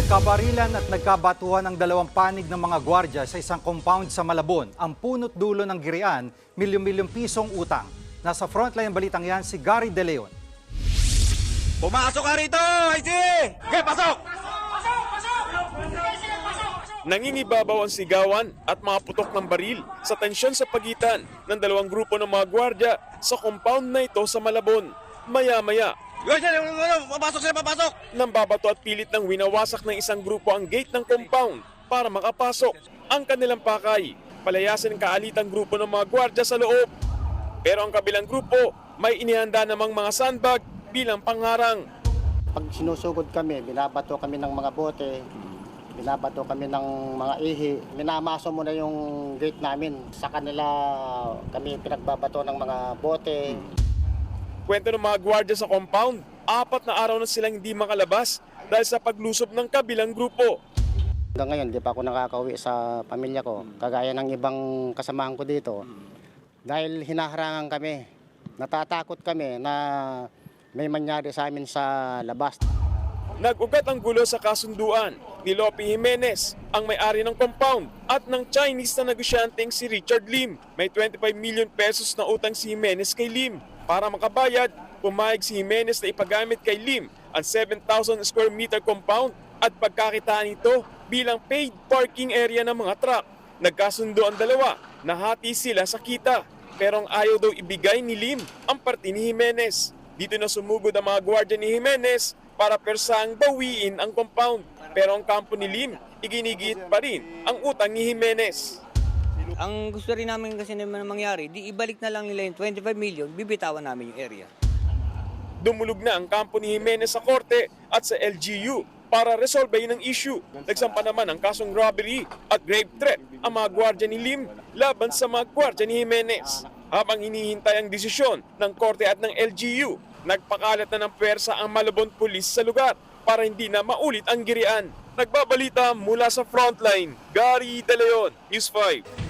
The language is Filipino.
Nagkabarilan at nagkabatuhan ang dalawang panig ng mga gwardya sa isang compound sa Malabon. Ang punot dulo ng girian, milyong-milyong pisong utang. Nasa frontline ang balitang yan si Gary De Leon. Pumasok ka rito, IC! Okay, pasok! Nangingibabaw ang sigawan at mga putok ng baril sa tensyon sa pagitan ng dalawang grupo ng mga gwardya sa compound na ito sa Malabon. Maya-maya, papasok sila, papasok! nang babato at pilit ng winawasak ng isang grupo ang gate ng compound para makapasok ang kanilang pakay. Palayasin ang kaalitang grupo ng mga gwardya sa loob. Pero ang kabilang grupo may inihanda namang mga sandbag bilang pangharang. Pag sinusugod kami, binabato kami ng mga bote, binabato kami ng mga ihi. Minamaso muna yung gate namin. Sa kanila kami pinagbabato ng mga bote. Kwento ng mga gwardya sa compound, apat na araw na silang hindi makalabas dahil sa paglusob ng kabilang grupo. Hanggang ngayon, di pa ako nakakauwi sa pamilya ko. Kagaya ng ibang kasamahan ko dito. Dahil hinaharangan kami. Natatakot kami na may mangyari sa amin sa labas. Nag-ugat ang gulo sa kasunduan ni Lope Jimenez, ang may-ari ng compound, at ng Chinese na negosyanteng si Richard Lim. May 25 million pesos na utang si Jimenez kay Lim. Para makabayad, pumayag si Jimenez na ipagamit kay Lim ang 7,000 square meter compound at pagkakitaan nito bilang paid parking area ng mga truck. Nagkasundo ang dalawa, nahati sila sa kita. Pero ang ayaw daw ibigay ni Lim ang parte ni Jimenez. Dito na sumugod ang mga gwardiya ni Jimenez para persang bawiin ang compound. Pero ang kampo ni Lim, iginigit pa rin ang utang ni Jimenez. Ang gusto rin namin kasi naman mangyari, di ibalik na lang nila yung 25 million, bibitawan namin yung area. Dumulog na ang kampo ni Jimenez sa korte at sa LGU para resolbahin ang issue. Nagsampa naman ang kasong robbery at grave threat ang mga gwardya ni Lim laban sa mga gwardya ni Jimenez. Habang hinihintay ang desisyon ng korte at ng LGU, nagpakalat na ng pwersa ang Malabon Police sa lugar para hindi na maulit ang girian. Nagbabalita mula sa frontline, Gary De Leon, News 5.